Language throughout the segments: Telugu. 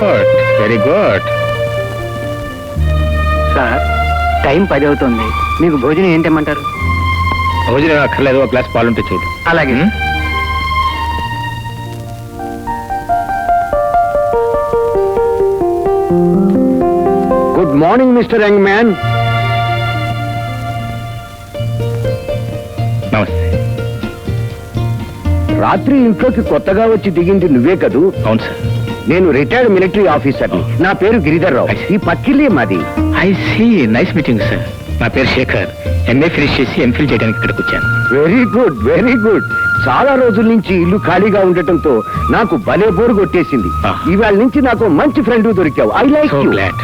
Good very good sir time పది అవుతుంది మీకు భోజనం ఏం తెమ్మంటారు? భోజనం అక్కర్లేదు ఒక గ్లాస్ పాలుంటే చూడు అలాగే? Good morning mister young man నమస్తే రాత్రి ఇంట్లోకి కొత్తగా వచ్చి దిగింది నువ్వే కదూ? అవును సార్ నేను రిటైర్డ్ మిలిటరీ ఆఫీసర్ నా. పేరు గిరిధర్ రావు. ఈ పక్కిల్లే మాది. I see nice meeting sir నా పేరు శేఖర్. ఎంఏ ఫినిష్ చేసి ఎంఫిల్ చేయడానికి ఇక్కడికి వచ్చాను. వెరీ గుడ్ వెరీ గుడ్ చాలా రోజుల నుంచి ఇల్లు ఖాళీగా ఉండటంతో నాకు భలే బోరు కొట్టేసింది. Ah. ఇవాళ నుంచి నాకు మంచి ఫ్రెండ్ దొరికావు. I like so you glad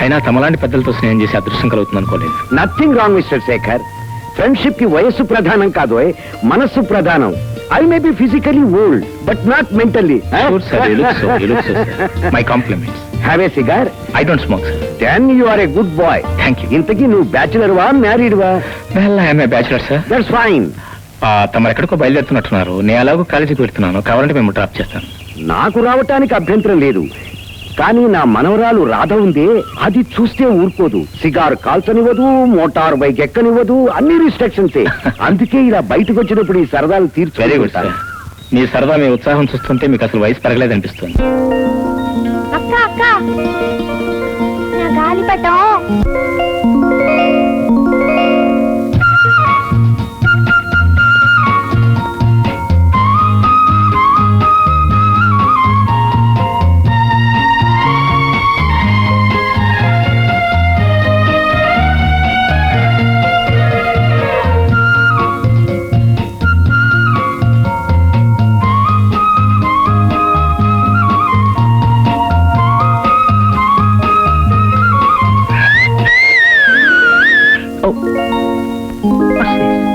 అయినా తమలాంటి పెద్దలతో స్నేహం చేసి అదృష్టం కలుగుతుంది అనుకోలేదు. నథింగ్ రాంగ్ మిస్టర్ శేఖర్ ఫ్రెండ్షిప్కి వయస్సు ప్రధానం కాదు మనస్సు ప్రధానం. I may be physically old but not mentally my compliments have a cigar I don't smoke then you are a good boy thank you ఇంతకీ నువ్వు బ్యాచులర్ వా మ్యారీడ్ వా? Well I'm a bachelor sir that's fine తమరు ఎక్కడికో బయలుదేరుతున్నట్టున్నారు. నేను అలాగో కాలేజీకి వెళ్తున్నాను. కావాలంటే మేము డ్రాప్ చేస్తాను. నాకు రావటానికి అభ్యంతరం లేదు. కానీ నా మనవరాలు రాధ ఉందే అది చూస్తే ఊరుకోదు. సిగార్ కాల్చనివ్వదు మోటార్ బైక్ ఎక్కనివ్వదు అన్ని రిస్ట్రిక్షన్సే అందుకే ఇలా బయటకు వచ్చినప్పుడు ఈ సరదాలు వెరీ గుడ్ సార్ తీర్చుకుంటాను మీ సరదా మీ ఉత్సాహం చూస్తుంటే మీకు అసలు వయసు పెరగలేదు అనిపిస్తుంది. అక్క అక్క. నా గాలిపటం Así es.